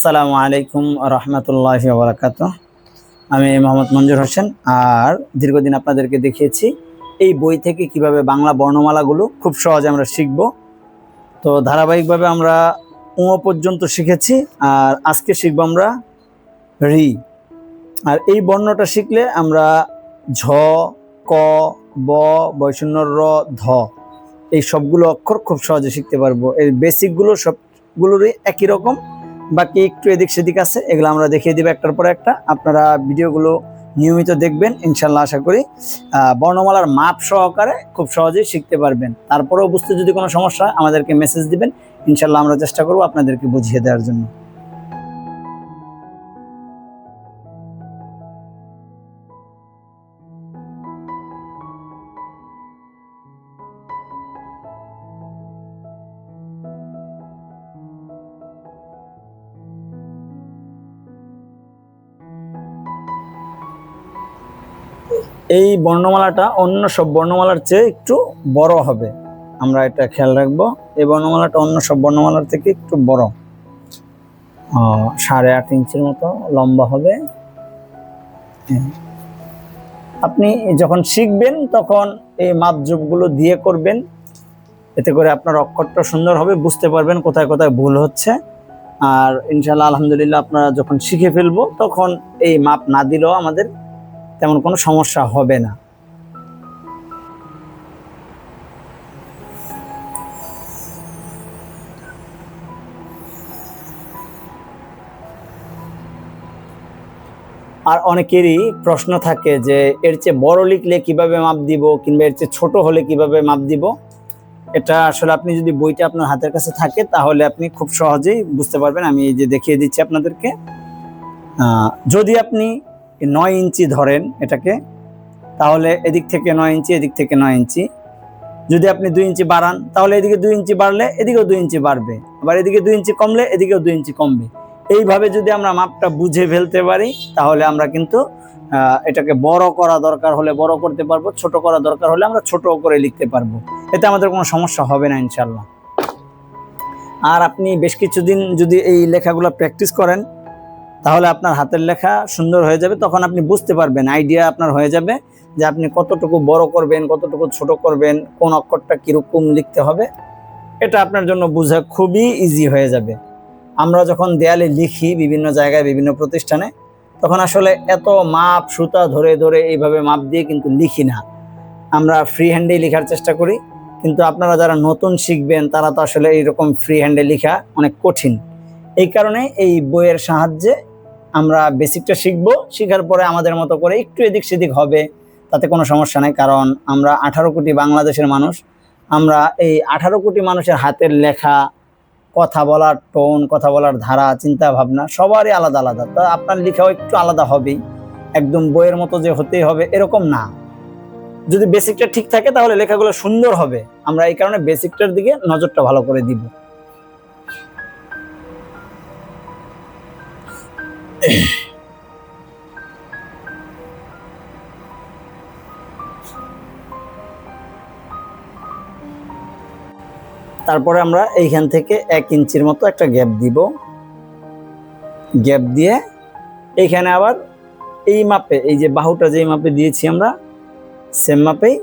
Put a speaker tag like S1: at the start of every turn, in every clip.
S1: আসসালামু আলাইকুম রহমতুল্লাহ বরাকাত আমি মোহাম্মদ মঞ্জুর হোসেন, আর দীর্ঘদিন আপনাদেরকে দেখিয়েছি এই বই থেকে কীভাবে বাংলা বর্ণমালাগুলো খুব সহজে আমরা শিখব। তো ধারাবাহিকভাবে আমরা উ পর্যন্ত শিখেছি, আর আজকে শিখব আমরা রি। আর এই বর্ণটা শিখলে আমরা ঝ, ক, ব, বৈষণ্য, র, ধ এই সবগুলো অক্ষর খুব সহজে শিখতে পারব। এই বেসিকগুলো সবগুলোরই একই রকম। বাকি একটু এদিক সেদিক আছে, এগুলো আমরা দেখিয়ে দিব একটার পর একটা। আপনারা ভিডিওগুলো নিয়মিত দেখবেন, ইনশাল্লাহ আশা করি। বর্ণমালার মাপ সহকারে খুব সহজেই শিখতে পারবেন। তারপরেও বুঝতে যদি কোনো সমস্যা আমাদেরকে মেসেজ দিবেন। ইনশাল্লাহ আমরা চেষ্টা করব আপনাদেরকে বুঝিয়ে দেওয়ার জন্য। এই বর্ণমালাটা অন্য সব বর্ণমালার চেয়ে একটু বড় হবে। আমরা এটা খেয়াল রাখব। এই বর্ণমালাটা অন্য সব বর্ণমালার থেকে একটু বড়। সাড়ে আট ইঞ্চির মতো লম্বা হবে। হ্যাঁ। আপনি যখন শিখবেন, তখন এই মাপজোপগুলো দিয়ে করবেন। এতে করে আপনার অক্ষরটা সুন্দর হবে, বুঝতে পারবেন কোথায় কোথায় ভুল হচ্ছে। আর ইনশাল্লাহ আলহামদুলিল্লাহ, আপনারা যখন শিখে ফেলব, তখন এই মাপ না দিলেও আমাদের তেমন কোনো সমস্যা হবে না। আর অনেকেরই প্রশ্ন থাকে যে, এর চেয়ে বড় লিখলে কীভাবে মাপ দিব কিংবা এর চেয়ে ছোট হলে কীভাবে মাপ দিব? এটা আসলে আপনি যদি বইটা আপনার হাতের কাছে থাকে, তাহলে আপনি খুব সহজেই বুঝতে পারবেন। আমি যে দেখিয়ে দিচ্ছি আপনাদেরকে। যদি আপনি নয় ইঞ্চি ধরেন এটাকে, তাহলে এদিক থেকে নয় ইঞ্চি, এদিক থেকে নয় ইঞ্চি। যদি আপনি দুই ইঞ্চি বাড়ান, তাহলে এদিকে দুই ইঞ্চি বাড়লে এদিকেও দুই ইঞ্চি বাড়বে। আবার এদিকে দুই ইঞ্চি কমলে এদিকেও দুই ইঞ্চি কমবে। এইভাবে যদি আমরা মাপটা বুঝে ফেলতে পারি, তাহলে আমরা কিন্তু এটাকে বড় করা দরকার হলে বড় করতে পারব, ছোট করা দরকার হলে আমরা ছোট করে লিখতে পারব। এতে আমাদের কোনো সমস্যা হবে না ইনশাল্লাহ আর আপনি বেশ কিছুদিন যদি এই লেখাগুলো প্র্যাকটিস করেন তাহলে আপনার হাতের লেখা সুন্দর হয়ে যাবে। তখন আপনি বুঝতে পারবেন আইডিয়া আপনার হয়ে যাবে যে আপনি কতটুকু বড় করবেন, কতটুকু ছোট করবেন, কোন অক্ষরটা কীরকম লিখতে হবে। এটা আপনার জন্য বোঝা খুবই ইজি হয়ে যাবে। আমরা যখন দেয়ালে লিখি বিভিন্ন জায়গায়, বিভিন্ন প্রতিষ্ঠানে, তখন আসলে এত মাপ, সুতা ধরে ধরে এইভাবে মাপ দিয়ে কিন্তু লিখি না। আমরা ফ্রি হ্যান্ডেই লেখার চেষ্টা করি, কিন্তু আপনারা যারা নতুন শিখবেন, তারা তো আসলে এইরকম ফ্রি হ্যান্ডে লেখা অনেক কঠিন। এই কারণে এই বইয়ের সাহায্যে আমরা বেসিকটা শিখব, শেখার পরে আমাদের মতো করে একটু এদিক সেদিক হবে, তাতে কোনো সমস্যা নেই, কারণ আমরা আঠারো কোটি বাংলাদেশের মানুষ। আমরা এই আঠারো কোটি মানুষের হাতের লেখা, কথা বলার টোন কথা বলার ধারা চিন্তা ভাবনা সবারই আলাদা আলাদা। তা আপনার লেখাও একটু আলাদা হবেই। একদম বইয়ের মতো যে হতেই হবে, এরকম না। যদি বেসিকটা ঠিক থাকে, তাহলে লেখাগুলো সুন্দর হবে। আমরা এই কারণে বেসিকটার দিকে নজরটা ভালো করে দিব। তারপরে আমরা এইখান থেকে এক ইঞ্চির মতো একটা গ্যাপ দিব গ্যাপ দিয়ে এইখানে আবার এই মাপে, এই যে বাহুটা যেই মাপে দিয়েছি আমরা সেম মাপেই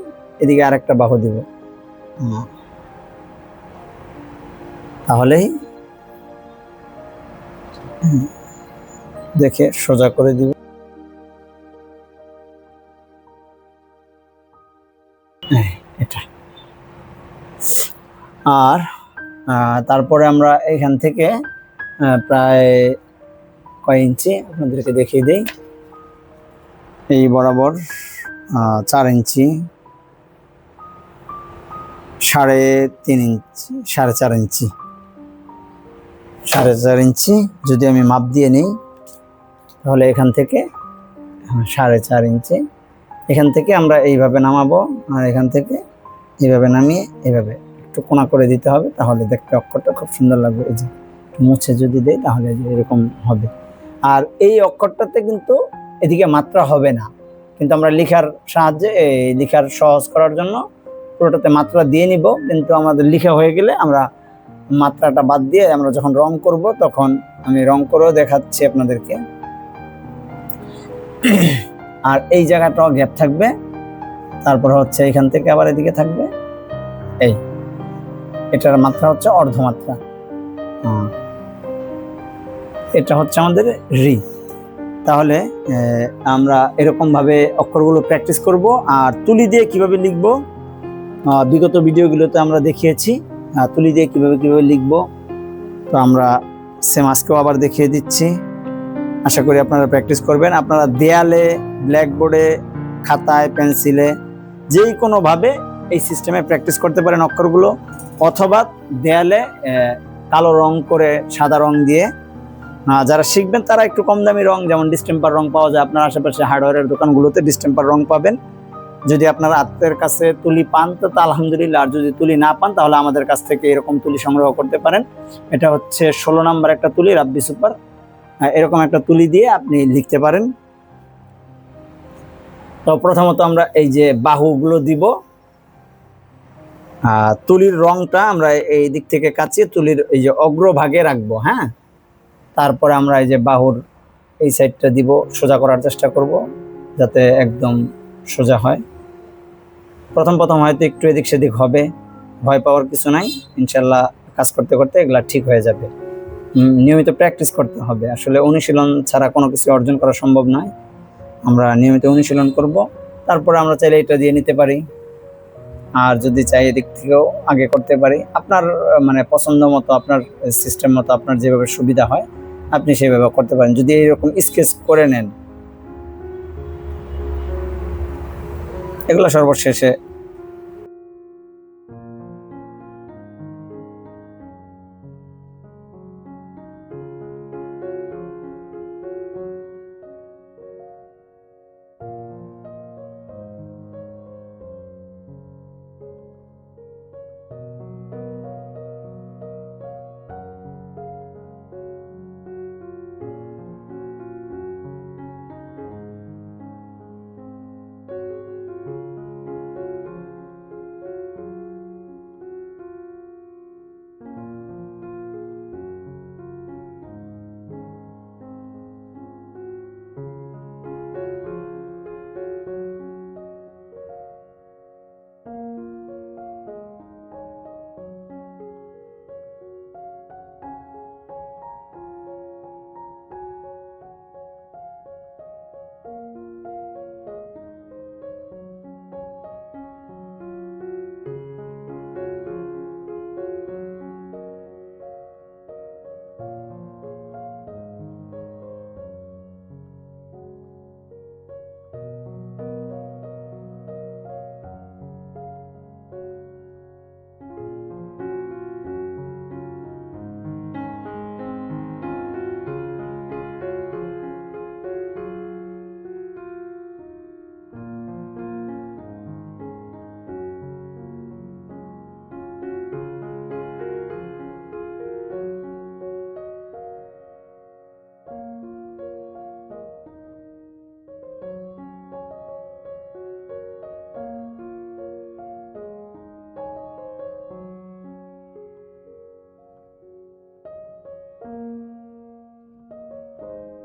S1: এদিকে আর একটা বাহু দিব। তাহলেই দেখে সোজা করে দিব। এটা। আর তারপরে আমরা এখান থেকে প্রায় কয় ইঞ্চি? আপনাদেরকে দেখিয়ে দিই। এই বরাবর চার ইঞ্চি, সাড়ে তিন ইঞ্চি, সাড়ে চার ইঞ্চি। সাড়ে চার ইঞ্চি, যদি আমি মাপ দিয়ে নিই তাহলে এখান থেকে সাড়ে চার ইঞ্চি। এখান থেকে আমরা এইভাবে নামাবো আর এখান থেকে এইভাবে নামিয়ে এইভাবে একটু কোনা করে দিতে হবে, তাহলে দেখতে অক্ষরটা খুব সুন্দর লাগবে। এই যে মুছে যদি দেই, তাহলে এরকম হবে। আর এই অক্ষরটাতে কিন্তু এদিকে মাত্রা হবে না। কিন্তু আমরা লিখার সাহায্যে, এই লিখার সহজ করার জন্য পুরোটাতে মাত্রা দিয়ে নিব। কিন্তু আমাদের লিখা হয়ে গেলে আমরা মাত্রাটা বাদ দিয়ে আমরা যখন রং করব, তখন আমি রং করেও দেখাচ্ছি আপনাদেরকে। আর এই জায়গাটাও গ্যাপ থাকবে। তারপর হচ্ছে এখান থেকে আবার এদিকে থাকবে। এই, এটার মাত্রা হচ্ছে অর্ধমাত্রা। এটা হচ্ছে আমাদের রি। তাহলে আমরা এরকম ভাবে অক্ষরগুলো প্র্যাকটিস করব। আর তুলি দিয়ে কীভাবে লিখব? বিগত ভিডিওগুলোতে আমরা দেখিয়েছি। তুলি দিয়ে কীভাবে কীভাবে লিখব? তো আমরা সেম আজকেও আবার দেখিয়ে দিচ্ছি। আশা করি আপনারা প্র্যাকটিস করবেন। আপনারা দেয়ালে ব্ল্যাকবোর্ডে খাতায় পেন্সিলে যেই কোনোভাবে এই সিস্টেমে প্র্যাকটিস করতে পারেন অক্ষরগুলো। অথবা দেয়ালে কালো রং করে সাদা রং দিয়ে। যারা শিখবেন তারা একটু কম দামি রং, যেমন ডিস্টেম্পার রং পাওয়া যায়। আপনার আশেপাশে হার্ডওয়্যারের দোকানগুলোতে ডিস্টেম্পার রং পাবেন। যদি আপনার আত্মের কাছে তুলি পান তো আলহামদুলিল্লাহ। আর যদি তুলি না পান, তাহলে আমাদের কাছ থেকে এরকম তুলি সংগ্রহ করতে পারেন। এটা হচ্ছে ষোলো নাম্বার একটা তুলি, রাব্বি সুপার। এরকম একটা তুলি দিয়ে আপনি লিখতে পারেন। তো প্রথমত আমরা এই যে বাহুগুলো দিব। তুলির রংটা আমরা এই দিক থেকে কাচিয়ে তুলির এই যে অগ্রভাগে রাখব হ্যাঁ? তারপরে আমরা এই যে বাহুর এই সাইডটা দিব, সোজা করার চেষ্টা করব, যাতে একদম সোজা হয়। প্রথম প্রথম হয়তো একটু এদিক সেদিক হবে, ভয় পাওয়ার কিছু নাই। ইনশাল্লাহ কাজ করতে করতে এগুলা ঠিক হয়ে যাবে। নিয়মিত প্র্যাকটিস করতে হবে। আসলে অনুশীলন ছাড়া কোনো কিছু অর্জন করা সম্ভব নয়। আমরা নিয়মিত অনুশীলন করব। তারপরে আমরা চাইলে এটা দিয়ে নিতে পারি। আর যদি চাই এদিক থেকেও আগে করতে পারি, আপনার মানে পছন্দ মতো, আপনার সিস্টেম মতো, আপনার যেভাবে সুবিধা হয়, আপনি সেভাবে করতে পারেন। যদি এইরকম স্কেচ করে নেন, এগুলো সর্বশেষে